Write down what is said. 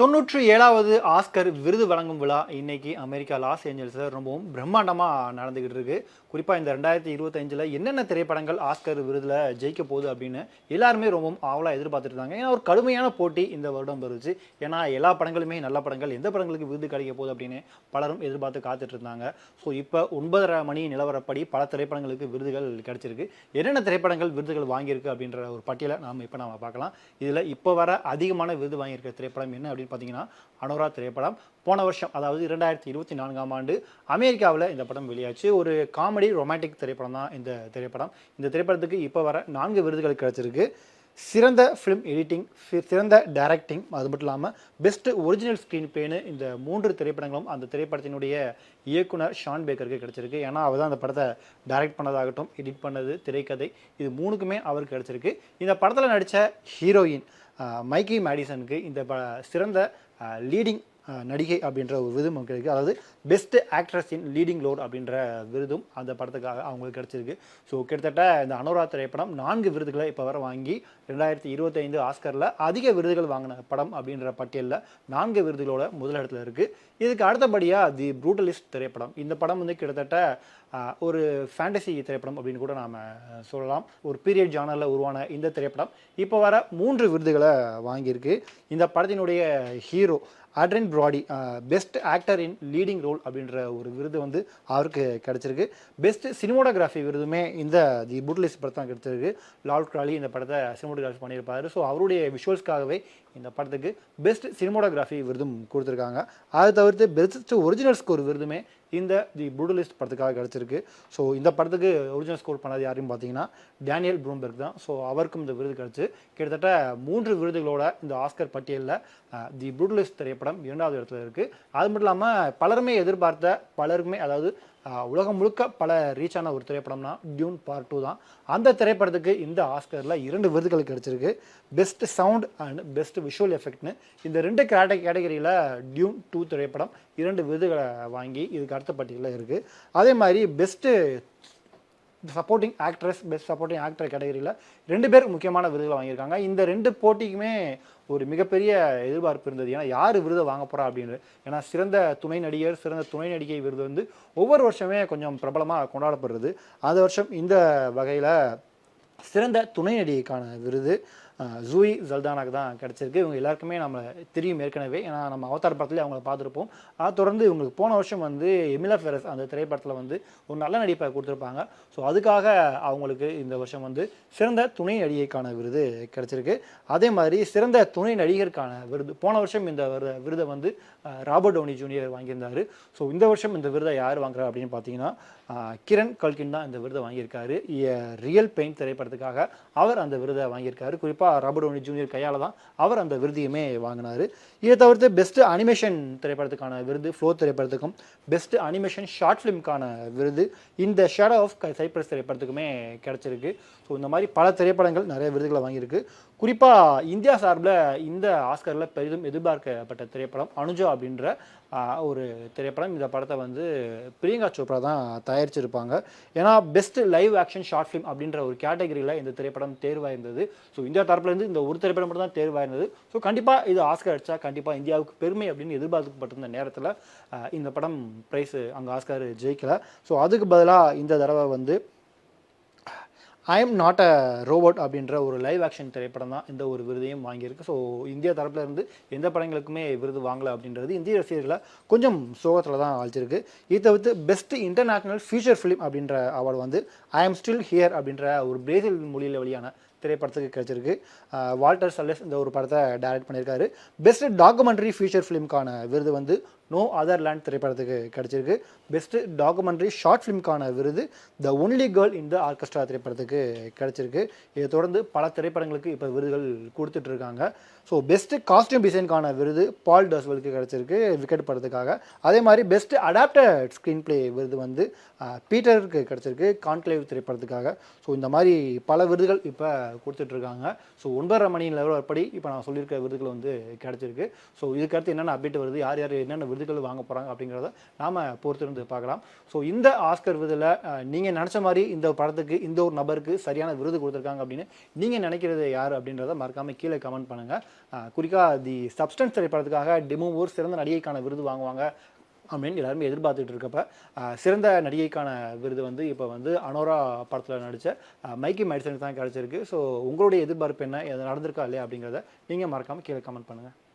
தொண்ணூற்றி ஏழாவது ஆஸ்கர் விருது வழங்கும் விழா இன்னைக்கு அமெரிக்கா லாஸ் ஏஞ்சல்ஸில் ரொம்பவும் பிரம்மாண்டமாக நடந்துகிட்டு இருக்கு. குறிப்பாக இந்த ரெண்டாயிரத்தி இருபத்தஞ்சில் என்னென்ன திரைப்படங்கள் ஆஸ்கர் விருதில் ஜெயிக்க போகுது அப்படின்னு எல்லாருமே ரொம்பவும் ஆவலாக எதிர்பார்த்துட்டு இருந்தாங்க. ஏன்னா ஒரு கடுமையான போட்டி இந்த வருடம் வருச்சு ஏன்னா எல்லா படங்களுமே நல்ல படங்கள் எந்த படங்களுக்கு விருது கிடைக்க போகுது அப்படின்னு பலரும் எதிர்பார்த்து காத்துட்டு இருந்தாங்க. ஸோ இப்போ ஒன்பதரை மணி நிலவரப்படி பல திரைப்படங்களுக்கு விருதுகள் கிடைச்சிருக்கு. என்னென்ன திரைப்படங்கள் விருதுகள் வாங்கியிருக்கு அப்படின்ற ஒரு பட்டியலை நாம் இப்போ நாம் பார்க்கலாம். இதில் இப்போ வர அதிகமான விருது வாங்கியிருக்கிற திரைப்படம் என்ன அப்படின்னு பார்த்தீங்கன்னா அனோரா திரைப்படம். போன வருஷம் அதாவது இரண்டாயிரத்தி இருபத்தி நான்காம் ஆண்டு அமெரிக்காவில் இந்த படம் வெளியாச்சு. ஒரு காமெடி ரொமான்டிக் திரைப்படம் தான் இந்த திரைப்படம். இந்த திரைப்படத்துக்கு இப்போ வர நான்கு விருதுகள் கிடைச்சிருக்கு. சிறந்த ஃபிலிம் எடிட்டிங் சிறந்த டைரக்டிங் அது மட்டும் இல்லாமல் பெஸ்ட் ஒரிஜினல் ஸ்க்ரீன் பிளேன்னு இந்த மூன்று திரைப்படங்களும் அந்த திரைப்படத்தினுடைய இயக்குனர் ஷான் பேக்கருக்கு கிடைச்சிருக்கு. ஏன்னா அவர் தான் அந்த படத்தை டைரக்ட் பண்ணதாகட்டும் எடிட் பண்ணது திரைக்கதை இது மூணுக்குமே அவருக்கு கிடைச்சிருக்கு. இந்த படத்தில் நடித்த ஹீரோயின் மைக்கி மேடிசனுக்கு இந்த ப சிறந்த லீடிங் நடிகை அப்படின்ற ஒரு விருதும் அவங்களுக்கு கிடைக்கு அதாவது best actress in leading role அப்படின்ற விருதும் அந்த படத்துக்காக அவங்களுக்கு கிடச்சிருக்கு. ஸோ கிட்டத்தட்ட இந்த அனுரா திரைப்படம் நான்கு விருதுகளை இப்போ வர வாங்கி ரெண்டாயிரத்தி இருபத்தைந்து ஆஸ்கரில் அதிக விருதுகள் வாங்கின படம் அப்படின்ற பட்டியலில் நான்கு விருதுகளோட முதலிடத்தில் இருக்குது இதுக்கு அடுத்தபடியாக தி ப்ரூட்டலிஸ்ட் திரைப்படம். இந்த படம் வந்து கிட்டத்தட்ட ஒரு ஃபேண்டசி திரைப்படம் அப்படின்னு கூட நாம் சொல்லலாம். ஒரு பீரியட் ஜானரில் உருவான இந்த திரைப்படம். இப்போ வர மூன்று விருதுகளை வாங்கியிருக்கு. இந்த படத்தினுடைய hero Adrien Brody best actor in leading role அப்படின்ற ஒரு விருது வந்து அவருக்கு கிடச்சிருக்கு. பெஸ்ட் சினிமோடகிராஃபி விருதுமே இந்த தி புட்லிஸ் படத்தை தான் கிடைச்சிருக்கு. லால் கிராலி இந்த படத்தை சினிமோட்டோகிராஃபி பண்ணியிருப்பாரு. ஸோ அவருடைய விஷுவல்ஸ்க்காகவே இந்த படத்துக்கு பெஸ்ட் சினிமோடகிராஃபி விருதும் கொடுத்துருக்காங்க. அதை தவிர்த்து பெஸ்ட் ஒரிஜினல் ஸ்கோர் விருதுமே இந்த தி புடலிஸ்ட் படத்துக்காக கிடச்சிருக்கு. ஸோ இந்த படத்துக்கு ஒரிஜினல் ஸ்கோர் பண்ணது யாருன்னு பார்த்தீங்கன்னா டேனியல் ப்ரூம்பெர்க் தான். ஸோ அவருக்கும் இந்த விருது கிடச்சி. கிட்டத்தட்ட மூன்று விருதுகளோட இந்த ஆஸ்கர் பட்டியலில் தி புடலிஸ்ட் திரைப்படம் இரண்டாவது இடத்துல இருக்குது அது மட்டும் இல்லாமல் பலருமே எதிர்பார்த்த பலருக்குமே அதாவது உலகம் முழுக்க பல ரீச் ஆன ஒரு திரைப்படம்னா டியூன் பார்ட் டூ தான். அந்த திரைப்படத்துக்கு இந்த ஆஸ்கரில் இரண்டு விருதுகள் கிடைச்சிருக்கு. Best sound and best visual எஃபெக்ட்னு இந்த ரெண்டு கேட்ட கேட்டகரியில் டியூன் டூ திரைப்படம் இரண்டு விருதுகளை வாங்கி இதுக்கு அடுத்த பட்டியலில் இருக்குது அதே மாதிரி best supporting actress best supporting actor கேட்டகரியில் ரெண்டு பேர் முக்கியமான விருதுகளை வாங்கியிருக்காங்க. இந்த ரெண்டு போட்டிக்குமே ஒரு மிகப்பெரிய எதிர்பார்ப்பு இருந்தது. ஏன்னா யார் விருதை வாங்க போகிறா அப்படின்னு ஏன்னா சிறந்த துணை நடிகர் சிறந்த துணை நடிகை விருது வந்து ஒவ்வொரு வருஷமே கொஞ்சம் பிரபலமாக கொண்டாடப்படுறது. அந்த வருஷம் இந்த வகையில் சிறந்த துணை நடிகைக்கான விருது. ஜூயி ஜல்தானாக்கு தான் கிடச்சிருக்கு. இவங்க எல்லாருக்குமே நம்ம தெரியும் ஏற்கனவே. ஏன்னா நம்ம அவதார் படத்துலேயே அவங்கள பார்த்துருப்போம். அதை தொடர்ந்து இவங்களுக்கு போன வருஷம் வந்து எமிலா ஃபெரஸ் அந்த திரைப்படத்தில் வந்து ஒரு நல்ல நடிப்பை கொடுத்துருப்பாங்க. ஸோ அதுக்காக அவங்களுக்கு இந்த வருஷம் வந்து சிறந்த துணை நடிகைக்கான விருது கிடச்சிருக்கு. அதே மாதிரி சிறந்த துணை நடிகருக்கான விருது போன வருஷம் இந்த விரு- விருதை வந்து ராபர்ட் டோனி ஜூனியர் வாங்கியிருந்தார். ஸோ இந்த வருஷம் இந்த விருதை யார் வாங்குறா அப்படின்னு பார்த்தீங்கன்னா கிரண் கல்கின் தான் இந்த விருதை வாங்கியிருக்காரு. ரியல் பெயிண்ட் திரைப்படத்துக்காக அவர் அந்த விருதை வாங்கியிருக்காரு. குறிப்பாக ராபர்ட் ஜூனியர் கையால் தான் அவர் அந்த விருதையுமே வாங்கினார். இதை தவிர்த்து பெஸ்ட் அனிமேஷன் திரைப்படத்துக்கான விருது ஃப்ளோ திரைப்படத்துக்கும் பெஸ்ட் அனிமேஷன் ஷார்ட் ஃபிலிம்க்கான விருது இந்த ஷேடோ ஆஃப் சைப்ரஸ் திரைப்படத்துக்குமே கிடச்சிருக்கு. ஸோ இந்த மாதிரி பல திரைப்படங்கள் நிறைய விருதுகளை வாங்கியிருக்கு. குறிப்பாக இந்தியா சார்பில் இந்த ஆஸ்கரில் பெரிதும் எதிர்பார்க்கப்பட்ட திரைப்படம் அனுஜா அப்படின்ற ஒரு திரைப்படம். இந்த படத்தை வந்து பிரியங்கா சோப்ரா தான் தயாரிச்சிருப்பாங்க. ஏன்னா best live action short film அப்படின்ற ஒரு கேட்டகரியில் இந்த திரைப்படம் தேர்வாயிருந்தது. ஸோ இந்தியா தரப்புலேருந்து இந்த ஒரு திரைப்படம் மட்டும் தான் தேர்வாயிருந்தது. ஸோ கண்டிப்பாக இது ஆஸ்கர் அடித்தா கண்டிப்பாக இந்தியாவுக்கு பெருமை அப்படின்னு எதிர்பார்க்கப்பட்டிருந்த நேரத்தில் இந்த படம் ப்ரைஸ் அங்கே ஆஸ்கர் ஜெயிக்கலை. ஸோ அதுக்கு பதிலாக இந்த தடவை வந்து I am not a robot அப்படின்ற ஒரு லைவ் ஆக்ஷன் திரைப்படம் தான் இந்த ஒரு விருதையும் வாங்கியிருக்கு. ஸோ இந்தியா தரப்புல இருந்து எந்த படங்களுக்குமே விருது வாங்கலை அப்படின்றது இந்திய ரசிகர்களை கொஞ்சம் சோகத்தில் தான் அழிச்சிருக்கு இதை தவிர்த்து பெஸ்ட் இன்டர்நேஷ்னல் ஃபியூச்சர் ஃபிலிம் அப்படின்ற அவார்டு வந்து ஐ எம் ஸ்டில் ஹியர் அப்படின்ற ஒரு பிரேசில் மொழியில் வெளியான திரைப்படத்துக்கு கிடைச்சிருக்கு. வால்டர் சல்லஸ் இந்த ஒரு படத்தை டைரக்ட் பண்ணியிருக்காரு. பெஸ்ட் டாக்குமெண்ட்ரி ஃபியூச்சர் ஃபிலிம்கான விருது வந்து நோ அதர் லேண்ட் திரைப்படத்துக்கு கிடைச்சிருக்கு. பெஸ்ட் டாக்குமெண்ட்ரி ஷார்ட் ஃபிலிம்க்கான விருது the only girl in the orchestra திரைப்படத்துக்கு கிடைச்சிருக்கு. இதை தொடர்ந்து பல திரைப்படங்களுக்கு இப்போ விருதுகள் கொடுத்துட்ருக்காங்க ஸோ பெஸ்ட் காஸ்டியூம் டிசைனுக்கான விருது பால் டஸ்வெலுக்கு கிடைச்சிருக்கு விக்கெட் படத்துக்காக. அதே மாதிரி பெஸ்ட் அடாப்டட் ஸ்க்ரீன் பிளே விருது வந்து பீட்டருக்கு கிடைச்சிருக்கு கான்க்ளேவ் திரைப்படத்துக்காக. ஸோ இந்த மாதிரி பல விருதுகள் இப்போ கொடுத்துட்ருக்காங்க ஸோ ஒன்பதரை மணி லெவல் படி இப்போ நான் சொல்லியிருக்க விருதுகள் வந்து கிடைச்சிருக்கு. ஸோ இதுக்கடுத்து என்னென்ன அப்டேட் வருது யார் யார் என்னென்ன விருதுகள் வாங்க போகிறாங்க அப்படிங்கிறத நாம் பொறுத்திருந்து பார்க்கலாம். ஸோ இந்த ஆஸ்கர் விருதில் நீங்கள் நினச்ச மாதிரி இந்த படத்துக்கு இந்த ஒரு நபருக்கு சரியான விருது கொடுத்துருக்காங்க அப்படின்னு நீங்கள் நினைக்கிறது யார் அப்படின்றத மறக்காமல் கீழே கமெண்ட் பண்ணுங்கள் குறிக்கா தி சப்ஸ்டன்ஸ் திரைப்படத்துக்காக டெமோவூர் சிறந்த நடிகைக்கான விருது வாங்குவாங்க அப்படின்னு எல்லாருமே எதிர்பார்த்துட்டு இருக்கப்ப சிறந்த நடிகைக்கான விருது வந்து இப்போ வந்து அனோரா படத்தில் நடித்த மைக்கி மைட்சனுக்கு தான் கிடச்சிருக்கு. ஸோ உங்களுடைய எதிர்பார்ப்பு என்ன? இது நடந்திருக்கா இல்லையா அப்படிங்கிறத நீங்கள் மறக்காமல் கீழே கமெண்ட் பண்ணுங்கள்